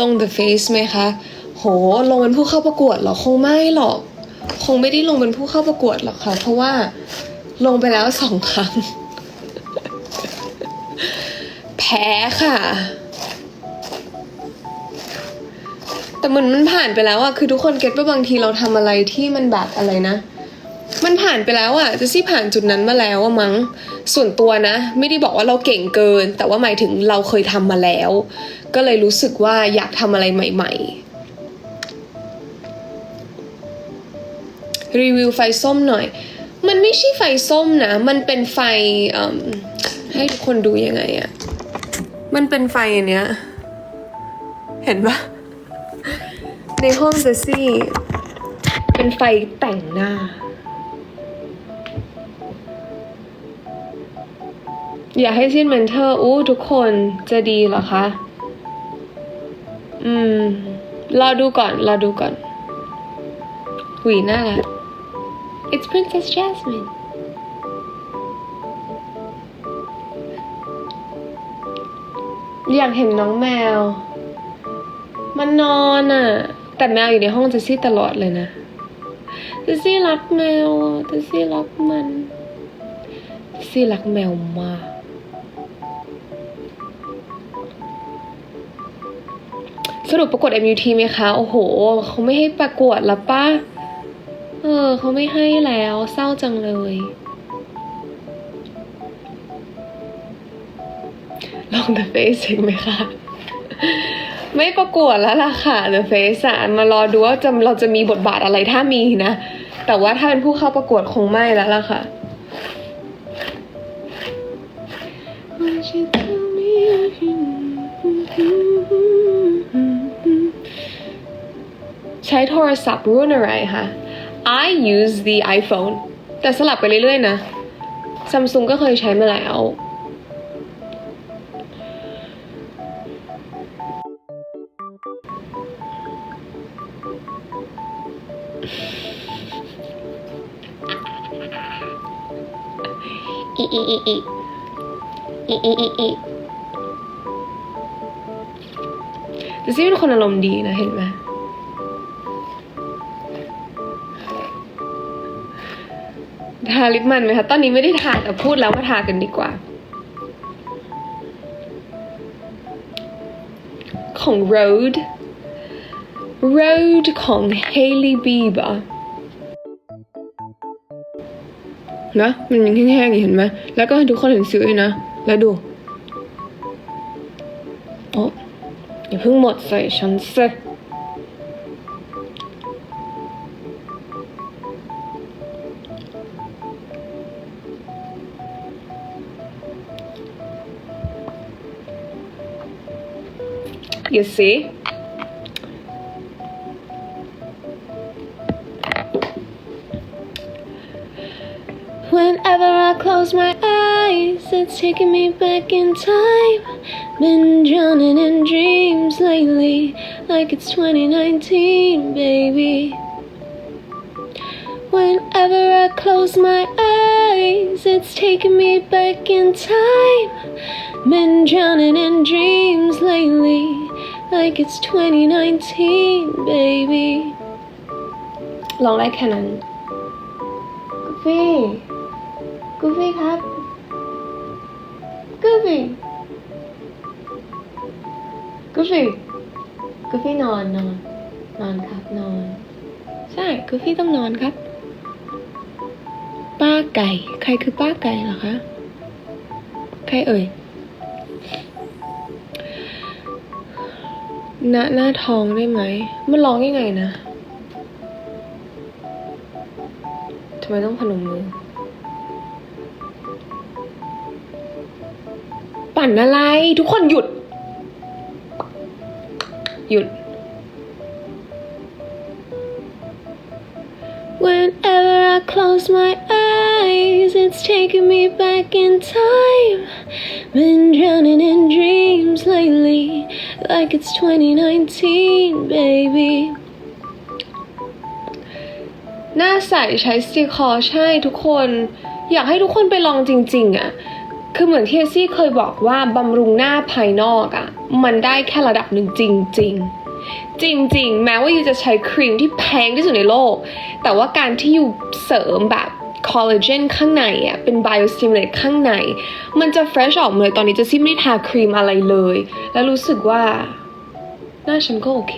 ลง The Face ไหมคะ โห ลงเป็นผู้เข้าประกวดเหรอ คงไม่หรอก คงไม่ได้ลงเป็นผู้เข้าประกวดหรอกค่ะ เพราะว่าลงไปแล้วสองครั้ง แพ้ค่ะ แต่เหมือนมันผ่านไปแล้วอะคือทุกคนเก็ตว่าบางทีเราทำอะไรที่มันแบบอะไรนะ มันผ่านไปแล้วอะจะซี่ผ่านจุดนั้นมาแล้วอะมั้ง ส่วนตัวนะ ไม่ได้บอกว่าเราเก่งเกิน แต่ว่าหมายถึงเราเคยทำมาแล้ว ก็เลยรู้สึกว่าอยากทำอะไรใหม่ ๆ รีวิวไฟส้มหน่อย มันไม่ใช่ไฟส้มนะ มันเป็นไฟให้ทุกคนดูยังไงอะมันเป็นไฟอันเนี้ย เห็นปะในห้องเจสซี่ เป็นไฟแต่งหน้า อยากให้สิ้นเมนเทอร์อู้ทุกคนจะดีเหรอคะ อืมรอดูก่อนรอดูก่อนหวีน่ารัก It's Princess Jasmine อยากเห็นน้องแมว มันนอนอะ แต่แมวอยู่ในห้องเจสซี่ตลอดเลยนะเจสซี่รักแมวอะเจสซี่รักมันเจสซี่รักแมวมาก สรุปประกวด MUT ไหมคะ โอ้โห เขาไม่ให้ประกวดแล้วป้าเออ เขาไม่ให้แล้วเศร้าจังเลย ลอง The Face อีกไหมคะ ไม่ประกวดแล้วล่ะค่ะ The Face อะมารอดูว่าจะเราจะมีบทบาทอะไรถ้ามีนะ แต่ว่าถ้าเป็นผู้เข้าประกวดคงไม่แล้วล่ะค่ะ ช้โทรศัพท์รุ่นอะไรคะ I use the iPhone แต่สลับไปเรื่อยๆนะ Samsung ก็เคยใช้มาแล้ว อีอีอีอีอีอีอีอีแต่ซี่เป็นคนอารมณ์ดีนะเห็นไหม ทาลิปมันไหมคะตอนนี้ไม่ได้ทาแต่พูดแล้วมาทากันดีกว่า ของ Road Road ของ Hailey Bieber นะมันยังแห้งๆอยู่เห็นไหมแล้วก็ทุกคนเห็นซื้อนะ แล้วดูโอ้อย่าเพิ่งหมดใส่ฉันสิ You see? Whenever I close my eyes, it's taking me back in time. Been drowning in dreams lately, like it's 2019, baby. Whenever I close my eyes, it's taking me back in time. Been drowning in dreams lately, like it's 2019, baby. ลองได้แค่นั้นกูฟี่กูฟี่ครับกูฟี่กูฟี่กูฟี่นอนนอนนอนครับนอน ใช่กูฟี่ต้องนอนครับ ป้าไก่ ใครคือป้าไก่เหรอคะ ใครเอ่ย ณหน้าท้องได้ไหม มันร้องยังไงนะ ทำไมต้องพนมมือ ปั่นอะไร ทุกคนหยุด หยุด Whenever I close my it's taking me back in time. Been drowning in dreams lately, like it's 2019, baby. หน้าใสใช้สติคอใช่ทุกคน อยากให้ทุกคนไปลองจริง ๆอะคือเหมือนที่เอซี่เคยบอกว่าบำรุงหน้าภายนอกอะมันได้แค่ระดับหนึ่งจริง ๆจริงๆ แม้ว่ายูจะใช้ครีมที่แพงที่สุดในโลก แต่ว่าการที่ยูเสริมแบบ คอลลาเจนข้างในอะเป็นไบโอสติมูเลตข้างใน มันจะเฟรชออกมาเลยตอนนี้จะซี่ไม่ทาครีมอะไรเลย แล้วรู้สึกว่า หน้าฉันก็โอเค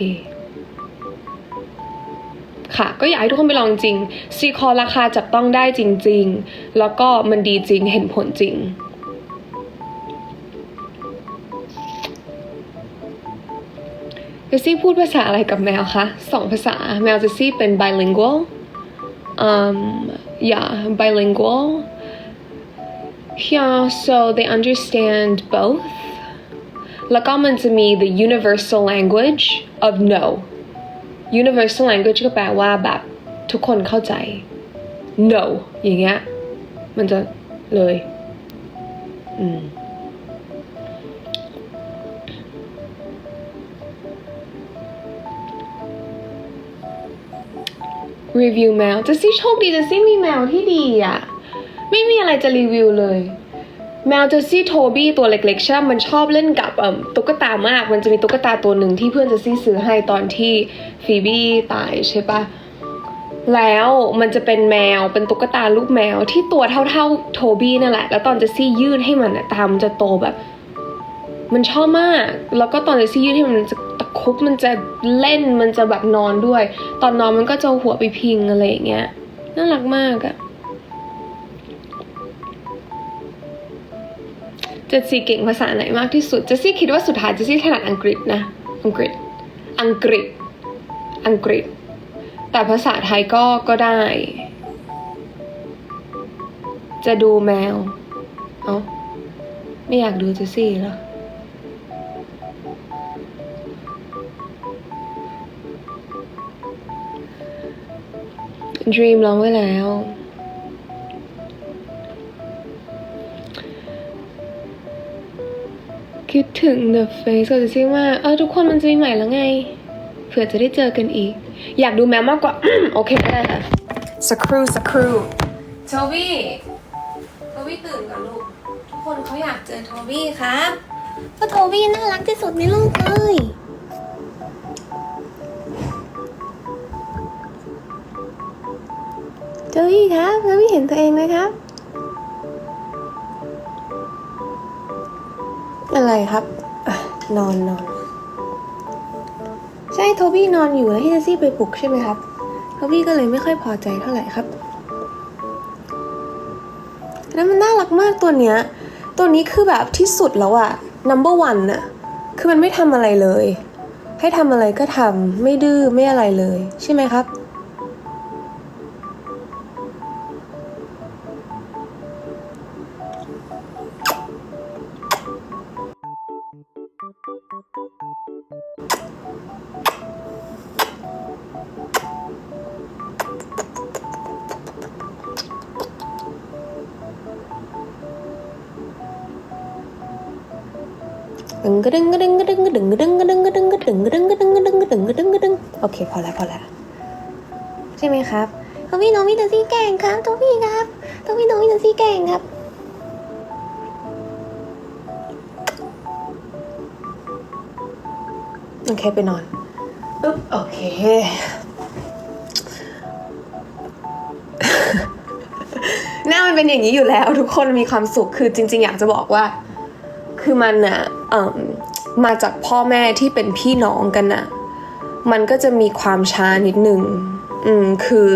ค่ะ ก็อยากให้ทุกคนไปลองจริงซีคอราคาจับต้องได้จริง ๆ แล้วก็มันดีจริงเห็นผลจริงเจสซี่พูดภาษาอะไรกับแมวคะสองภาษาแมวเจสซี่เป็น bilingual um yeah bilingual yeah so they understand both แล้วก็มันจะมี the universal language of no universal language ก็แปลว่าแบบทุกคนเข้าใจ no อย่างเงี้ย มันจะเลย อืม รีวิวแมวเจสซี่โชคดีเจสซี่มีแมวที่ดีอะไม่มีอะไรจะรีวิวเลย แมวเจสซี่โทบี้ตัวเล็กๆใช่มันชอบเล่นกับตุ๊กตามาก มันจะมีตุ๊กตาตัวหนึ่งที่เพื่อนเจสซี่ซื้อให้ตอนที่ฟีบี้ตายใช่ปะแล้วมันจะเป็นแมวเป็นตุ๊กตาลูกแมวที่ตัวเท่าๆโทบี้นั่นแหละ แล้วตอนเจสซี่ยื่นให้มันตามันจะโตแบบ มันชอบมาก แล้วก็ตอนเจสซี่ยื่นให้มันจะ ครุบมันจะเล่นมันจะแบบนอนด้วย ตอนนอนมันก็จะหัวไปพิงอะไรอย่างเงี้ยน่ารักมากอะเจสซี่เก่งภาษาไหนมากที่สุดเจสซี่คิดว่าสุดท้ายเจสซี่ถนัดอังกฤษนะ อังกฤษ อังกฤษ อังกฤษ แต่ภาษาไทยก็ก็ได้ จะดูแมว เอ้าไม่อยากดูเจสซี่เหร อ Dream ร้องไว้แล้ว คิดถึง The Face กับเจสซี่มากเออทุกคนมันจะมีใหม่แล้วไง เผื่อจะได้เจอกันอีก อยากดูแมวมากกว่า โอเคได้ค่ะสักครู่สักครู่โทบี้โทบี้ตื่นก่อนลูก ทุกคนเขาอยากเจอโทบี้ครับเพราะโทบี้น่ารักที่สุดในโลกเลย โทบี้ครับโทบี้เห็นตัวเองไหมครับ อะไรครับนอนนอนใช่โทบี้นอนอยู่แล้วให้เจสซี่ไปปลุกใช่ไหมครับโทบี้ก็เลยไม่ค่อยพอใจเท่าไหร่ครับแล้วมันน่ารักมากตัวเนี้ย ตัวนี้คือแบบที่สุดแล้วอะ number one อะคือมันไม่ทำอะไรเลย ให้ทำอะไรก็ทำไม่ดื้อไม่อะไรเลย ใช่ไหมครับ เคพอแล้วพอแล้วใช่ไหมครับโทบี้น้องมีแต่ซี่แก่งครับโทบี้ครับโทบี้น้องมีแต่ซี่แก่งครับโอเคไปนอนปึ๊บโอเคหน้ามันเป็นอย่างนี้อยู่แล้ว ทุกคนมีความสุขคือจริง ๆ อยากจะบอกว่า คือมันอะเอิ่มมาจากพ่อแม่ที่เป็นพี่น้องกันอะ มันก็จะมีความช้านิดนึงอืมคือ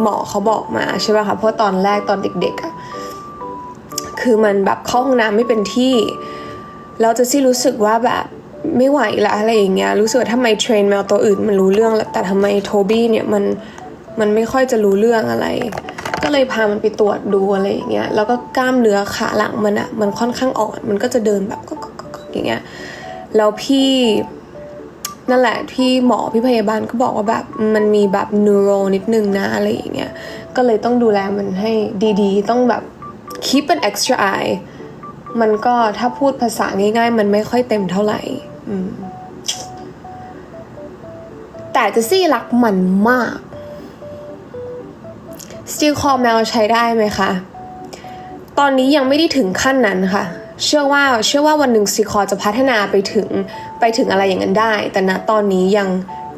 หมอเขาบอกมาใช่ป่ะคะเพราะตอนแรกตอนเด็กๆอะคือมันแบบเข้าห้องน้ำไม่เป็นที่แล้วจะซี่รู้สึกว่าแบบไม่ไหวละอะไรอย่างเงี้ยรู้สึกว่าทำไมเทรนแมวตัวอื่นมันรู้เรื่องแล้วแต่ทำไมโทบี้เนี่ยมันมันไม่ค่อยจะรู้เรื่องอะไร ก็เลยพามันไปตรวจดูอะไรอย่างเงี้ยแล้วก็กล้ามเนื้อขาหลังมันอะมันค่อนข้างอ่อน มันก็จะเดินแบบก็ก็ก็ก็อย่างเงี้ยแล้วพี่ นั่นแหละพี่หมอพี่พยาบาลก็บอกว่าแบบมันมีแบบนูโรนิดนึงนะอะไรอย่างเงี้ยก็เลยต้องดูแลมันให้ดีๆ ต้องแบบ keep an extra eye มันก็ถ้าพูดภาษาง่ายๆ มันไม่ค่อยเต็มเท่าไหร่แต่เจะซี่รักมันมาก Still Call แมวใช้ได้ไหมคะ ตอนนี้ยังไม่ได้ถึงขั้นนั้นค่ะ เชื่อว่าเชื่อว่าวันหนึ่งซีคอร์จะพัฒนาไปถึงไปถึงอะไรอย่างนั้นได้ แต่ณตอนนี้ยัง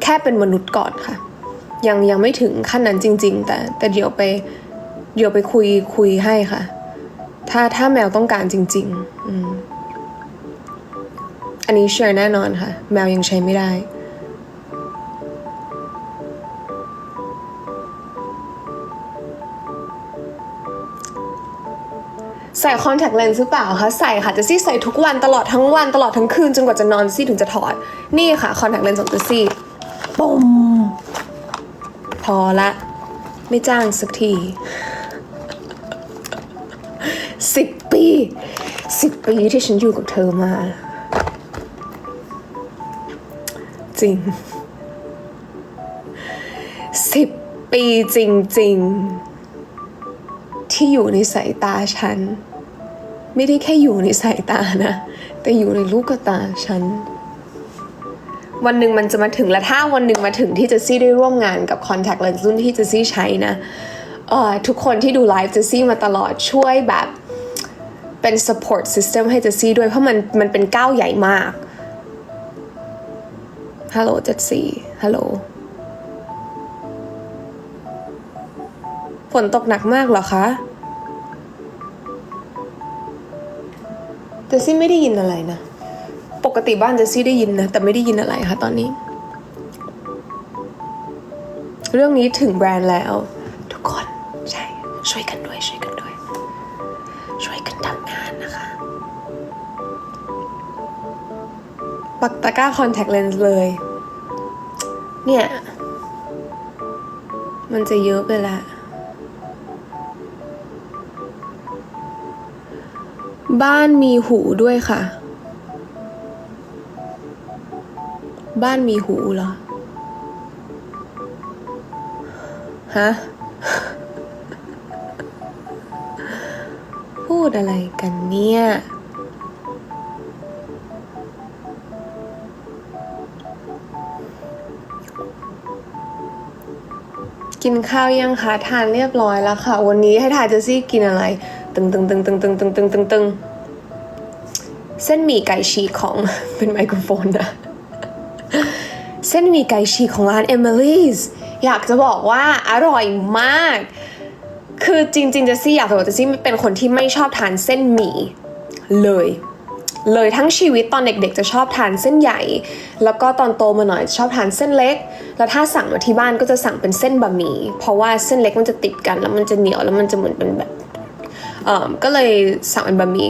แค่เป็นมนุษย์ก่อนค่ะ ยังยังไม่ถึงขั้นนั้นจริง ๆ แต่แต่เดี๋ยวไปเดี๋ยวไปคุยคุยให้ค่ะ ถ้าถ้าแมวต้องการจริง ๆ อันนี้เชื่อแน่นอนค่ะ แมวยังใช้ไม่ได้ ส่คอนแทคเลนส์หรือเปล่าคะใส่ค่ะจสซี่ใส่ทุกวันตลอดทั้งวันตลอดทั้งคืนจนกว่าจะนอนซี่ถึงจะถอด นี่ค่ะคอนแทคเลนส์ของจสซี่ปุ้มพอละ ไม่จ้างสักทีสิบปีสิบปีที่ฉันอยู่กับเธอมา จริงสิบปีจริง ๆ ที่อยู่ในสายตาฉัน ไม่ได้แค่อยู่ในสายตานะ แต่อยู่ในลูกตาฉัน วันหนึ่งมันจะมาถึงและถ้าวันหนึ่งมาถึงที่เจสซี่ได้ร่วมงานกับ Contact Lens รุ่นที่เจสซี่ใช้นะเอ่อทุกคนที่ดูไลฟ์เจสซี่มาตลอดช่วยแบบเป็น support system ให้เจสซี่ด้วยเพราะมันมันเป็นก้าวใหญ่มากฮัลโหลเจสซี่ฮัลโหลฝนตกหนักมากเหรอคะ เจสซี่ไม่ได้ยินอะไรนะ ปกติบ้านเจสซี่ได้ยินนะ แต่ไม่ได้ยินอะไรค่ะตอนนี้ เรื่องนี้ถึงแบรนด์แล้ว ทุกคนใช่ช่วยกันด้วยช่วยกันด้วย ช่วยกันทำงานนะคะ ปักตะกร้าคอนแทคเลนส์เลย เนี่ย มันจะเยอะไปและ บ้านมีหูด้วยค่ะ บ้านมีหูเหรอ ฮะ พูดอะไรกันเนี่ยกินข้าวยังคะทานเรียบร้อยแล้วค่ะ วันนี้ให้ทายเจสซี่กินอะไร ตึงตึงตึงตึงตึงตึงตึงตึงตึง เส้นหมี่ไก่ฉีกของเป็นไมโครโฟนนะเส้นหมี่ไก่ฉีกของร้าน Emily's อยากจะบอกว่าอร่อยมาก คือจริงๆเจสซี่อยากจะบอกเจสซี่เป็นคนที่ไม่ชอบทานเส้นหมี่เลย เลยทั้งชีวิตตอนเด็กๆ จะชอบทานเส้นใหญ่ แล้วก็ตอนโตมาหน่อยชอบทานเส้นเล็ก แล้วถ้าสั่งมาที่บ้านก็จะสั่งเป็นเส้นบะหมี่ เพราะว่าเส้นเล็กมันจะติดกันแล้วมันจะเหนียวแล้วมันจะเหมือนเป็นแบบเออก็เลยสั่งเป็นบะหมี่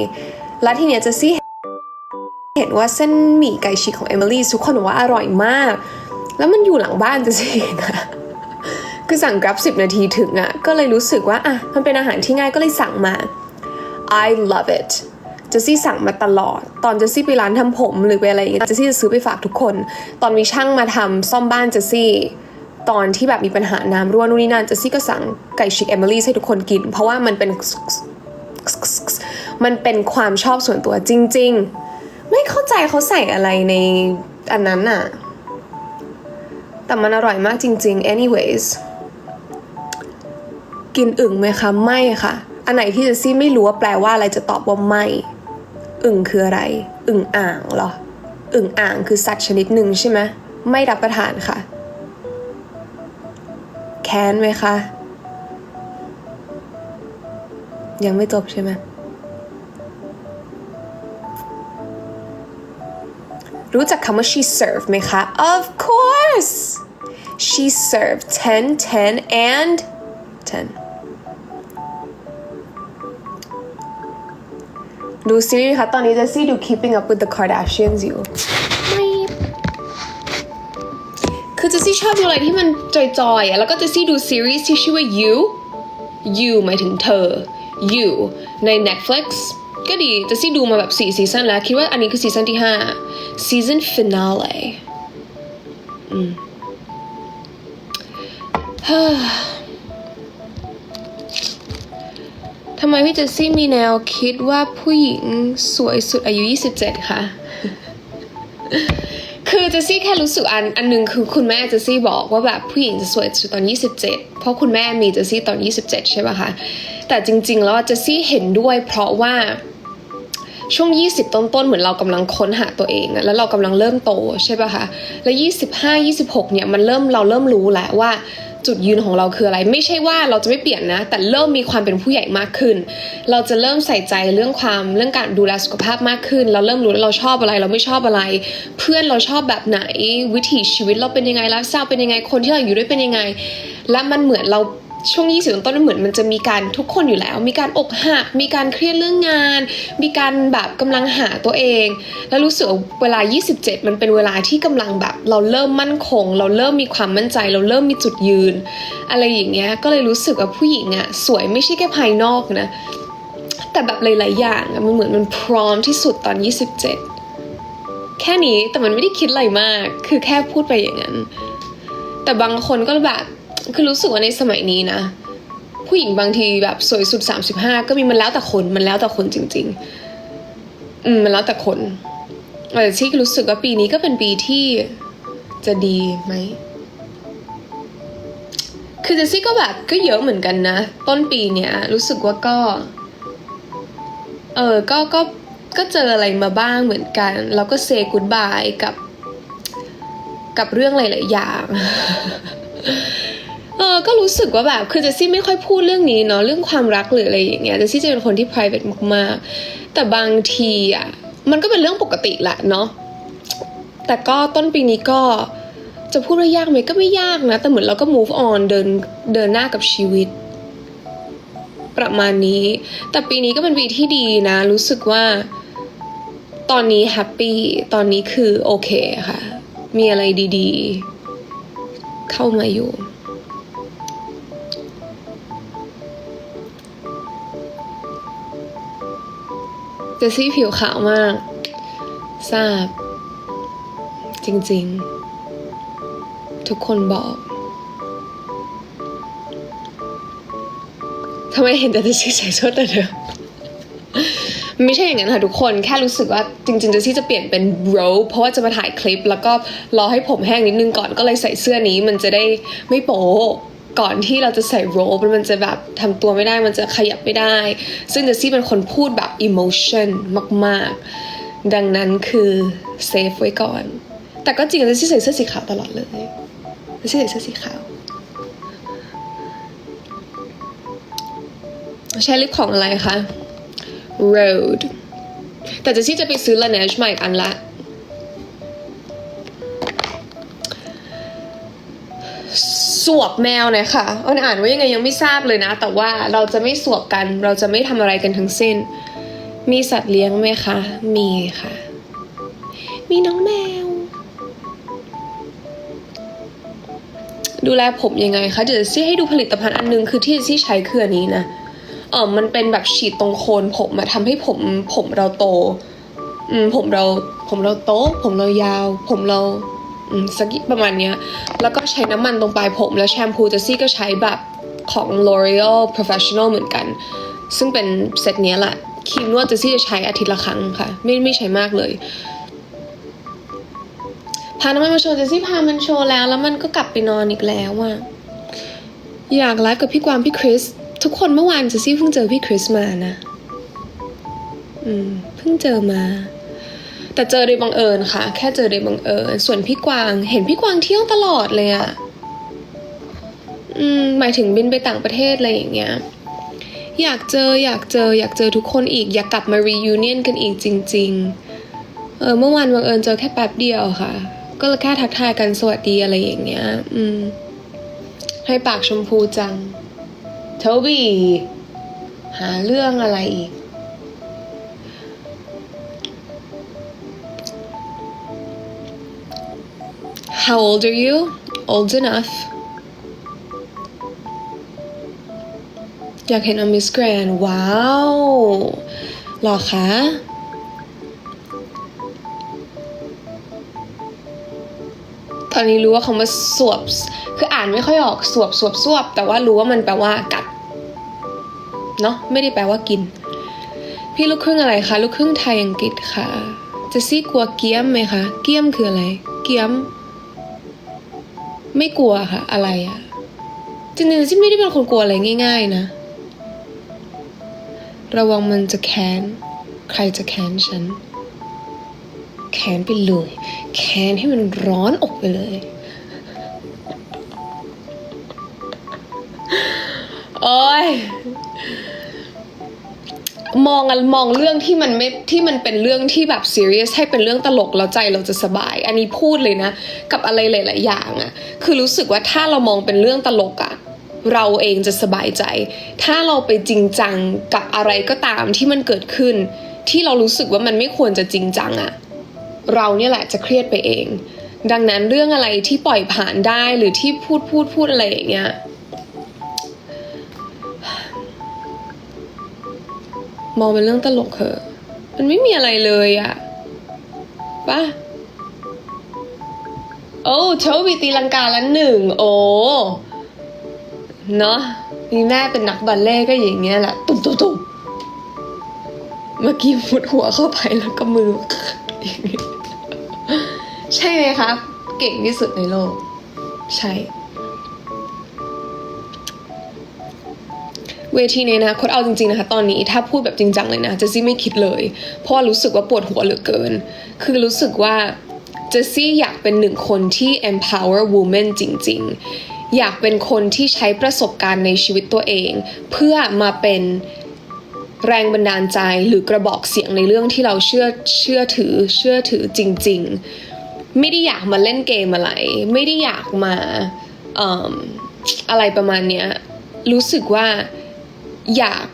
แล้วทีเนี้ยเจสซี่ เห็นว่าเส้นหมี่ไก่ฉีกของเอมิลี่ทุกคนบอกว่าอร่อยมาก แล้วมันอยู่หลังบ้านเจสซี่เองอะคือสั่ง grab 10 นาทีถึงอะ่ะ ก็เลยรู้สึกว่าอะมันเป็นอาหารที่ง่ายก็เลยสั่งมา I love it จสซี่สั่งมาตลอด ตอนจสซี่ไปร้านทำผมหรือไปอะไรอย่างเงี้ยจสซี่จะซื้อไปฝากทุกคน ตอนมีช่างมาทำซ่อมบ้านจสซี่ตอนที่แบบมีปัญหาน้ำรั่วนู่นนี่นั่นจสซี่ก็สั่งไก่ชิกเอมิลี่ให้ทุกคนกิน เพราะว่ามันเป็นมันเป็นความชอบส่วนตัวจริง ๆ ไม่เข้าใจเขาใส่อะไรในอันนั้นอะแต่มันอร่อยมากจริง ๆ anyways กินอึ่งไหมคะไม่ค่ะ อันไหนที่เจสซี่ไม่รู้ว่าแปลว่าอะไรจะตอบว่าไม่ อึ่งคืออะไร อึ่งอ่างเหรอ อึ่งอ่างคือสัตว์ชนิดหนึ่งใช่ไหมไม่รับประทานค่ะ แค้นไหมคะ ยังไม่จบใช่ไหม รู้จักคำว่า she served ไหมคะ of course she served 10 10 and 10 ดูซีรีส์ค่ะตอนนี้เจสซี่ดู Keeping Up with the Kardashians อยู่คือเจสซี่ชอบดูอะไรที่มันจอยๆอะแล้วก็เจสซี่ดูซีรีส์ที่ชื่อว่า You You หมายถึงเธอ You ใน Netflix ก็ดีเจสซี่ดูมาแบบ4ซีซันแล้ว คิดว่าอันนี้คือซีซันที่5 Season Finale อืมทำไมพี่เจสซี่มีแนวคิดว่าผู้หญิงสวยสุดอายุ 27คะคือเจสซี่แค่รู้สึกอันอันหนึ่งคือคุณแม่เจสซี่บอกว่าแบบผู้หญิงจะสวยสุดตอน 27 เพราะคุณแม่มีเจสซี่ตอน 27 ใช่ป่ะคะ แต่จริง ๆ แล้วเจสซี่เห็นด้วยเพราะว่า ช่วง 20 ต้นๆเหมือนเรากำลังค้นหาตัวเองอะแล้วเรากำลังเริ่มโตใช่ป่ะคะแล้ว 25 26 เนี่ยมันเริ่มเราเริ่มรู้แล้วว่าจุดยืนของเราคืออะไร ไม่ใช่ว่าเราจะไม่เปลี่ยนนะ แต่เริ่มมีความเป็นผู้ใหญ่มากขึ้น เราจะเริ่มใส่ใจเรื่องความเรื่องการดูแลสุขภาพมากขึ้น เราเริ่มรู้แล้วเราชอบอะไร เราไม่ชอบอะไร เพื่อนเราชอบแบบไหนวิถีชีวิตเราเป็นยังไงไลฟ์สไตล์เป็นยังไงคนที่เราอยู่ด้วยเป็นยังไง และมันเหมือนเรา ช่วง 20 ต้นๆมันเหมือนมันจะมีการทุกคนอยู่แล้ว มีการอกหัก มีการเครียดเรื่องงาน มีการแบบกำลังหาตัวเอง แล้วรู้สึกว่าเวลา 27 มันเป็นเวลาที่กำลังแบบเราเริ่มมั่นคง เราเริ่มมีความมั่นใจ เราเริ่มมีจุดยืน อะไรอย่างเงี้ย ก็เลยรู้สึกว่าผู้หญิงอะสวยไม่ใช่แค่ภายนอกนะ แต่แบบหลายๆอย่างมันเหมือนมันพร้อมที่สุดตอน 27 แค่นี้แต่มันไม่ได้คิดอะไรมาก คือแค่พูดไปอย่างนั้น แต่บางคนก็แบบ คือรู้สึกว่าในสมัยนี้นะ ผู้หญิงบางทีแบบสวยสุด 35 ก็มีมันแล้วแต่คนมันแล้วแต่คนจริง ๆ อืมมันแล้วแต่คนแต่ที่รู้สึกว่าปีนี้ก็เป็นปีที่จะดีไหมคือเจสซี่ก็แบบก็เยอะเหมือนกันนะ ต้นปีเนี้ยรู้สึกว่าก็ เออก็ก็ก็เจออะไรมาบ้างเหมือนกัน แล้วก็เซกู d บายกับ กับเรื่องหลาย ๆ อย่าง เออก็รู้สึกว่าแบบคือเจสซี่ไม่ค่อยพูดเรื่องนี้เนาะเรื่องความรักหรืออะไรอย่างเงี้ยเจสซี่จะเป็นคนที่ private มากๆ แต่บางทีอะมันก็เป็นเรื่องปกติแหละเนาะแต่ก็ต้นปีนี้ก็จะพูดว่ายากไหมก็ไม่ยากนะ แต่เหมือนเราก็ move on เดินเดินหน้ากับชีวิต ประมาณนี้ แต่ปีนี้ก็เป็นปีที่ดีนะ รู้สึกว่า ตอนนี้แฮปปี้ตอนนี้คือโอเคค่ะ มีอะไรดีๆ เข้ามาอยู่ เจสซี่ผิวขาวมากทราบ จริงๆ ทุกคนบอกทำไมเห็นแต่เจสซี่ใส่ชุดแต่เดิมไม่ใช่อย่างนั้นค่ะทุกคนแค่รู้สึกว่าจริงๆเจสซี่จะเปลี่ยนเป็นโรเพราะว่าจะมาถ่ายคลิป แล้วก็รอให้ผมแห้งนิดนึงก่อนก็เลยใส่เสื้อนี้มันจะได้ไม่โป๊ะ ก่อนที่เราจะใส่โรบมันจะแบบทำตัวไม่ได้มันจะขยับไม่ได้ ซึ่งเจสซี่เป็นคนพูดแบบ emotion มาก ๆ ดังนั้นคือเซฟไว้ก่อน แต่ก็จริงเจสซี่ใส่เสื้อสีขาวตลอดเลยเจสซี่ใส่เสื้อสีขาวใช้ลิปของอะไรคะ Road แต่เจสซี่จะไปซื้อ Laneige ใหม่อันละ สวบแมวหน่อยค่ะอ้นอ่านว่ายังไงยังไม่ทราบเลยนะ แต่ว่าเราจะไม่สวบกัน เราจะไม่ทำอะไรกันทั้งสิ้น มีสัตว์เลี้ยงไหมคะ มีค่ะ มีน้องแมว ดูแลผมยังไงคะ เดี๋ยวเจสซี่ให้ดูผลิตภัณฑ์อันนึงคือที่เจสซี่ใช้คืออันนี้นะเออมันเป็นแบบฉีดตรงโคนผมมาทำให้ผมผมเราโต อืมผมเราผมเราโต ผมเรายาว ผมเรา สักประมาณเนี้ย แล้วก็ใช้น้ำมันตรงปลายผม แล้วแชมพูเจสซี่ก็ใช้แบบของ L'Oreal Professional เหมือนกัน ซึ่งเป็นเซตเนี้ยแหละครีมนวดเจสซี่จะใช้อาทิตย์ละครั้งค่ะ ไม่ไม่ใช้มากเลย พาน้ำมันมาโชว์เจสซี่พามันโชว์แล้ว แล้วมันก็กลับไปนอนอีกแล้วอะอยากไลฟ์กับพี่กวางพี่คริส ทุกคนเมื่อวานเจสซี่เพิ่งเจอพี่คริสมานะ อืม เพิ่งเจอมา แต่เจอโดยบังเอิญค่ะ แค่เจอโดยบังเอิญ ส่วนพี่กวางเห็นพี่กวางเที่ยวตลอดเลยอะอืมหมายถึงบินไปต่างประเทศอะไรอย่างเงี้ย อยากเจออยากเจอ อยากเจอทุกคนอีก อยากกลับมา reunion กันอีกจริง ๆ เออเมื่อวานบังเอิญเจอแค่แป๊บเดียวค่ะ ก็แค่ทักทายกันสวัสดีอะไรอย่างเงี้ย อืม ให้ปากชมพูจังโทบี้หาเรื่องอะไรอีก How old are you? Old enough. อยากเห็นอมิสแกรนว้าวหรอคะ ตอนนี้รู้ว่าคำว่าสวบ คืออ่านไม่ค่อยออกสวบสวบสวบ แต่ว่ารู้ว่ามันแปลว่ากัด เนาะไม่ได้แปลว่ากิน พี่ลูกครึ่งอะไรคะ ลูกครึ่งไทยอังกฤษค่ะจะซี่กลัวเกี้ยมไหมคะ เกี้ยมคืออะไร เกี้ยม ไม่กลัวค่ะ อะไรอะจริงๆที่ไม่ได้เป็นคนกลัวอะไรง่าย ๆ นะ ระวังมันจะแค้น ใครจะแค้นฉัน แค้นไปเลย แค้นให้มันร้อนอกไปเลย โอ้ย มองมองเรื่องที่มันไม่ที่มันเป็นเรื่องที่แบบ serious ให้เป็นเรื่องตลกแล้วใจเราจะสบาย อันนี้พูดเลยนะ กับอะไรหลาย ๆ อย่างอะคือรู้สึกว่าถ้าเรามองเป็นเรื่องตลกอะเราเองจะสบายใจ ถ้าเราไปจริงจังกับอะไรก็ตามที่มันเกิดขึ้น ที่เรารู้สึกว่ามันไม่ควรจะจริงจังอะเราเนี่ยแหละจะเครียดไปเอง ดังนั้นเรื่องอะไรที่ปล่อยผ่านได้หรือที่พูดพูดพูดอะไรอย่างเงี้ย มองเป็นเรื่องตลกเถอะ มันไม่มีอะไรเลยอะป่ะ โอ้โชคบีตีลังกาละหนึ่ง โอ้ เนาะมีแม่เป็นนักบัลเล่ต์ก็อย่างเงี้ยแหละ ตุ้มตุ้มตุ้มเมื่อกี้มุดหัวเข้าไปแล้วก็มืออใช่ไหมครับ เก่งที่สุดในโลก ใช่ เวทีในอนาคตเอาจริงๆนะคะตอนนี้ถ้าพูดแบบจริงจังเลยนะเจสซี่ไม่คิดเลย เพราะว่ารู้สึกว่าปวดหัวเหลือเกิน คือรู้สึกว่าเจสซี่อยากเป็นหนึ่งคนที่ empower women จริง ๆ อยากเป็นคนที่ใช้ประสบการณ์ในชีวิตตัวเอง เพื่อมาเป็นแรงบันดาลใจหรือกระบอกเสียงในเรื่องที่เราเชื่อเชื่อถือเชื่อถือจริง ๆ ไม่ได้อยากมาเล่นเกมอะไร ไม่ได้อยากมาออะไรประมาณเนี้ยรู้สึกว่า อยาก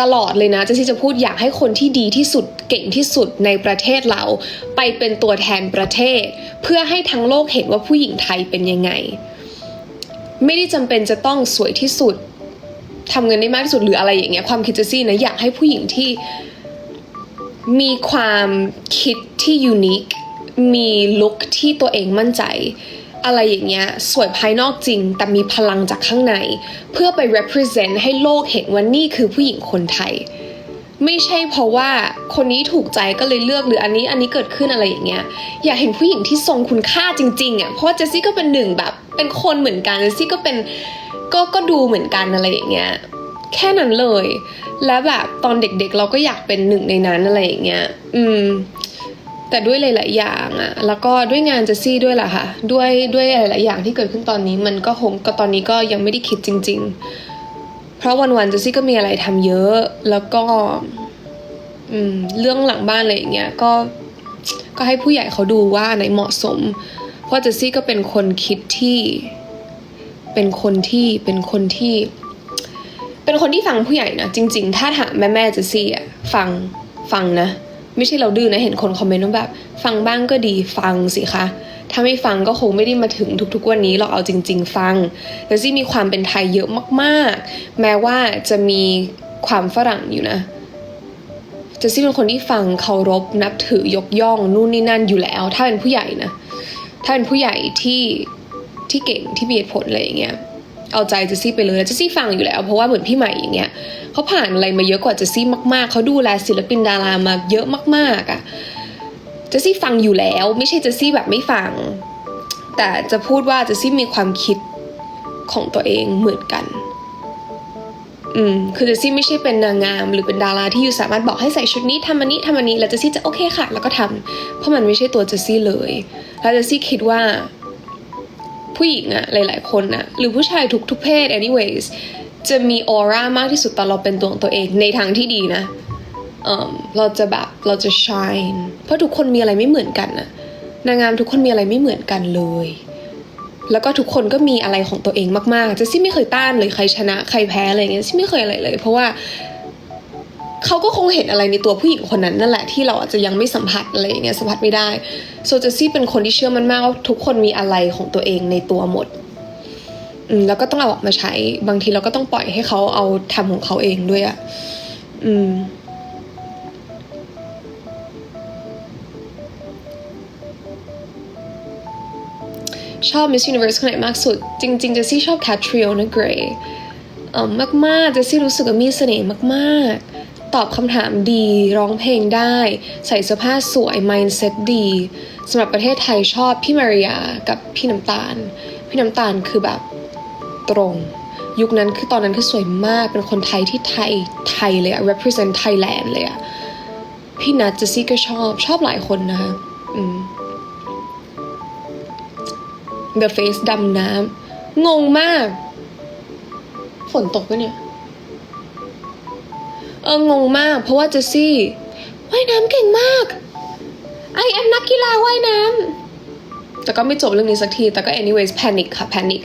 ตลอดเลยนะเจะที่จะพูดอยากให้คนที่ดีที่สุดเก่งที่สุดในประเทศเรา ไปเป็นตัวแทนประเทศ เพื่อให้ทั้งโลกเห็นว่าผู้หญิงไทยเป็นยังไง ไม่ได้จำเป็นจะต้องสวยที่สุดทำเงินได้มากที่สุดหรืออะไรอย่างเงี้ยความคิดเจสซี่นะอยากให้ผู้หญิงที่มีความคิดที่ยูนิคมีลุคที่ตัวเองมั่นใจ อะไรอย่างเงี้ยสวยภายนอกจริง แต่มีพลังจากข้างใน เพื่อไป represent ให้โลกเห็นว่านี่คือผู้หญิงคนไทย ไม่ใช่เพราะว่าคนนี้ถูกใจก็เลยเลือกหรืออันนี้อันนี้เกิดขึ้นอะไรอย่างเงี้ยอยากเห็นผู้หญิงที่ทรงคุณค่าจริงๆอะเพราะเจสซี่ก็เป็นหนึ่งแบบเป็นคนเหมือนกันเจสซี่ก็เป็นก็ก็ดูเหมือนกันอะไรอย่างเงี้ยแค่นั้นเลย แล้วแบบตอนเด็กๆ เราก็อยากเป็นหนึ่งในนั้นอะไรอย่างเงี้ย อืม แต่ด้วยหลาย ๆ อย่างอะแล้วก็ด้วยงานเจสซี่ด้วยแหละค่ะ ด้วยด้วยหลาย ๆ อย่างที่เกิดขึ้นตอนนี้มันก็คงก็ตอนนี้ก็ยังไม่ได้คิดจริง ๆ เพราะวัน ๆ เจสซี่ก็มีอะไรทำเยอะ แล้วก็ อืม เรื่องหลังบ้านอะไรอย่างเงี้ย ก็ก็ให้ผู้ใหญ่เขาดูว่าไหนเหมาะสม เพราะเจสซี่ก็เป็นคนคิดที่ เป็นคนที่ เป็นคนที่ เป็นคนที่ฟังผู้ใหญ่นะจริง ๆ ถ้าถามแม่แม่ๆเจสซี่อะฟัง ฟังนะ ไม่ใช่เราดื้อนะเห็นคนคอมเมนต์ว่าแบบ ฟังบ้างก็ดีฟังสิคะถ้าไม่ฟังก็คงไม่ได้มาถึงทุกๆวันนี้เราเอาจริง ๆ ฟังเจสซี่มีความเป็นไทยเยอะมากๆ แม้ว่าจะมีความฝรั่งอยู่นะจสซี่เป็นคนที่ฟังเคารพนับถือยกย่องนู่นนี่นั่นอยู่แล้ว ถ้าเป็นผู้ใหญ่นะถ้าเป็นผู้ใหญ่ที่ที่เก่งที่มีเหตุผลอะไรอย่างเงี้ย เอาใจเจสซี่ไปเลยแล้วเจสซี่ฟังอยู่แล้ว เพราะว่าเหมือนพี่ใหม่อย่างเงี้ยเขาผ่านอะไรมาเยอะกว่าเจสซี่มากๆเขาดูแลศิลปินดารามาเยอะมากๆอะ่ะเจสซี่ฟังอยู่แล้ว ไม่ใช่เจสซี่แบบไม่ฟัง แต่จะพูดว่าเจสซี่มีความคิดของตัวเองเหมือนกันอืมคือเจสซี่ไม่ใช่เป็นนางงาม หรือเป็นดาราที่อยู่สามารถบอกให้ใส่ชุดนี้ทำอันนี้ทำอันนี้แล้วเจสซี่จะโอเคค่ะ แล้วก็ทำเพราะมันไม่ใช่ตัวเจสซี่เลย แล้วเจสซี่คิดว่า ผู้หญิงอะหลาย ๆ คนอะหรือผู้ชายทุกทุกเพศ anyways จะมีออร่ามากที่สุดตอนเราเป็นตัวของตัวเองในทางที่ดีนะเออเราจะแบบเราจะ shine เพราะทุกคนมีอะไรไม่เหมือนกันอะนางงามทุกคนมีอะไรไม่เหมือนกันเลย แล้วก็ทุกคนก็มีอะไรของตัวเองมาก ๆจสซี่ไม่เคยต้านเลยใครชนะ ใครแพ้อะไรเงี้ยซี่ไม่เคยอะไรเลย เพราะว่า เขาก็คงเห็นอะไรในตัวผู้หญิงคนนั้นนั่นแหละที่เราอาจจะยังไม่สัมผัสอะไรอย่างเงี้ยสัมผัสไม่ได้โซเจสซี่เป็นคนที่เชื่อมันมากว่าทุกคนมีอะไรของตัวเองในตัวหมดอืมแล้วก็ต้องเอาออกมาใช้ บางทีเราก็ต้องปล่อยให้เขาเอาทำของเขาเองด้วยอะ่ะอืมชอบ Miss Universe คนไหนมากสุด จริงๆเจสซี่ชอบ Catriona Gray เอ่อมากๆเจสซี่รู้สึกว่ามีเสน่ห์มากๆ ตอบคำถามดี ร้องเพลงได้ ใส่เสื้อผ้าสวย mindset ดีสำหรับประเทศไทยชอบพี่มาริยากับพี่น้ำตาล พี่น้ำตาลคือแบบตรง ยุคนั้นคือตอนนั้นคือสวยมากเป็นคนไทยที่ไทยไทยเลยอะ represent Thailand เลยอะพี่นัทเจสซี่ก็ชอบชอบหลายคนนะคะอืม The Face ดำน้ำงงมาก ฝนตกปะเนี่ย อองงมาก เพราะว่าเจสซี่ว่ายน้ำเก่งมากไอแอมนักกีฬาว่ายน้ำแต่ก็ไม่จบเรื่องนี้สักที แต่ก็ anyways panic ค่ะ panic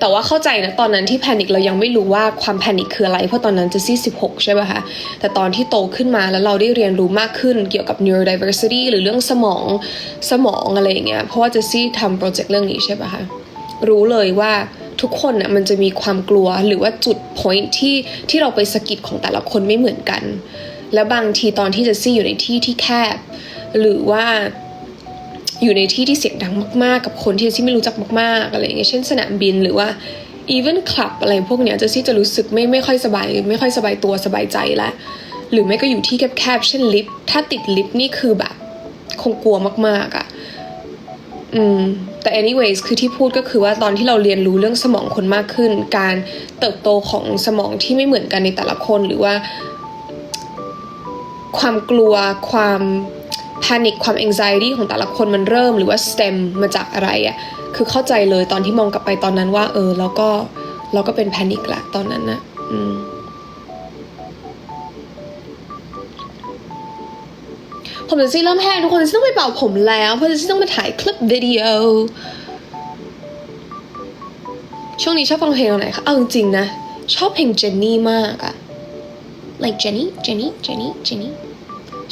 แต่ว่าเข้าใจนะตอนนั้นที่ panic เรายังไม่รู้ว่าความ panic คืออะไร เพราะตอนนั้นเจะซี่16ใช่ป่ะคะแต่ตอนที่โตขึ้นมาแล้วเราได้เรียนรู้มากขึ้นเกี่ยวกับ neurodiversity หรือเรื่องสมองสมองอะไรอย่างเงี้ยเพราะว่าเจสซี่ทำโปรเจกต์เรื่องนี้ใช่ป่ะคะรู้เลยว่า ทุกคนน่ะมันจะมีความกลัวหรือว่าจุด point ที่ที่เราไปสะกิดของแต่ละคนไม่เหมือนกัน แล้วบางทีตอนที่เจสซี่อยู่ในที่ที่แคบ หรือว่าอยู่ในที่ที่เสียงดังมาก ๆ กับคนที่ที่ไม่รู้จักมากๆอะไรอย่างเงี้ยเช่นสนามบินหรือว่า even club อะไรพวกเนี้ยเจสซี่จะรู้สึกไม่ไม่ค่อยสบาย ไม่ค่อยสบายตัวสบายใจละหรือไม่ก็อยู่ที่แคบๆเช่นลิฟต์ถ้าติดลิฟต์นี่คือแบบคงกลัวมากๆอะ่ะ อืมแต่ anyways คือที่พูดก็คือว่าตอนที่เราเรียนรู้เรื่องสมองคนมากขึ้น การเติบโตของสมองที่ไม่เหมือนกันในแต่ละคนหรือว่า ความกลัวความ panic ความ anxiety ของแต่ละคนมันเริ่มหรือว่า stem มาจากอะไรอะ่ะคือเข้าใจเลยตอนที่มองกลับไปตอนนั้นว่า เออ แล้วก็เราก็เป็น panic แหละตอนนั้นนะอืม ผมจะซี่เริ่มแห้งทุกคนจะซี่ต้องไปเป่าผมแล้วเพราะจะซี่ต้องมาถ่ายคลิปวิดีโอ ช่วงนี้ชอบฟังเพลงอะไรคะ เอาจริงๆนะ ชอบเพลงเจนนี่มากอะ like Jenny Jenny Jenny Jenny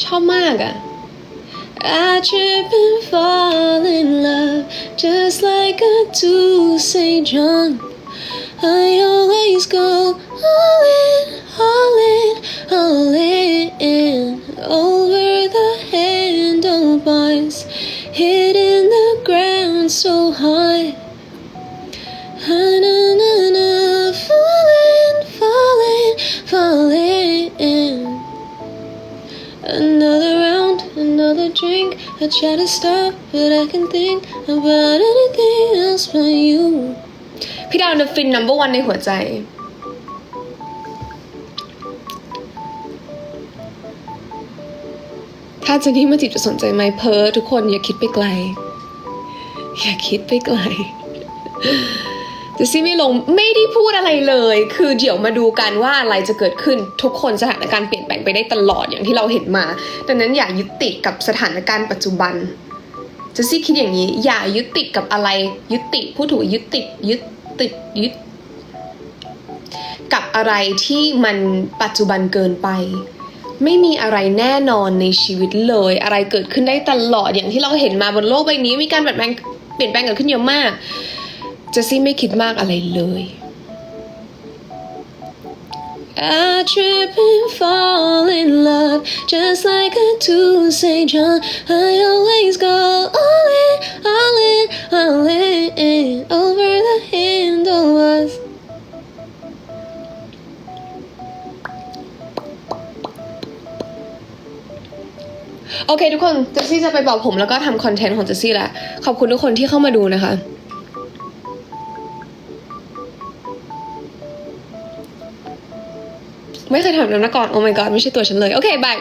ชอบมากอะ I trip and fall in love just like I do St. John. I always go all in, all I try to stop, but I can think about anything else but you. พี่ดาวน์ฟิน number one ในหัวใจ ถ้าเจนนี่มาจีบจะสนใจไหมเพอทุกคนอย่าคิดไปไกล อย่าคิดไปไกลเจสซี่ไม่ลงไม่ได้พูดอะไรเลย คือเดี๋ยวมาดูกันว่าอะไรจะเกิดขึ้นทุกคนสถานการณ์เปลี่ยน ไปได้ตลอดอย่างที่เราเห็นมา ดังนั้นอย่ายึดติดกับสถานการณ์ปัจจุบันจสซี่คิดอย่างนี้ อย่ายึดติดกับอะไร ยึดติดพูดถูกยึดติดยึดติดยึด กับอะไรที่มันปัจจุบันเกินไป ไม่มีอะไรแน่นอนในชีวิตเลย อะไรเกิดขึ้นได้ตลอดอย่างที่เราเห็นมาบนโลกใบนี้ มีการเปลี่ยนแปลงเปลี่ยนแปลงเกิดขึ้นเยอะมากจสซี่ไม่คิดมากอะไรเลย I trip and fall in love just like I do St. John. I always go all in, all in, all in over the handlebars. โอเคทุกคนเจสซี่จะไปบอกผมแล้วก็ทำคอนเทนต์ของเจสซี่แหล้วขอบคุณทุกคนที่เข้ามาดูนะคะ ไม่เคยทำแบบนั้นมาก่อนโอ้ my god ไม่ใช่ตัวฉันเลย โอเคบาย